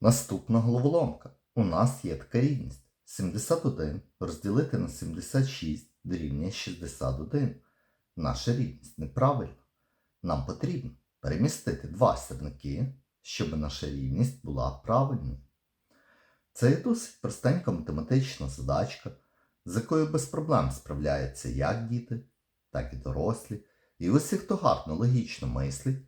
Наступна головоломка. У нас є така рівність. 71 розділити на 76 дорівнює 61. Наша рівність неправильна. Нам потрібно перемістити два сірники, щоб наша рівність була правильною. Це є досить простенька математична задачка, з якою без проблем справляються як діти, так і дорослі. І усі, хто гарно логічно мислить,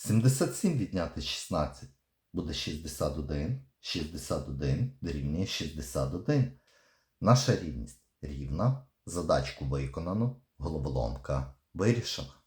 77 відняти 16 буде 61, 61 дорівнює 61. Наша рівність рівна, задачку виконано, головоломка вирішена.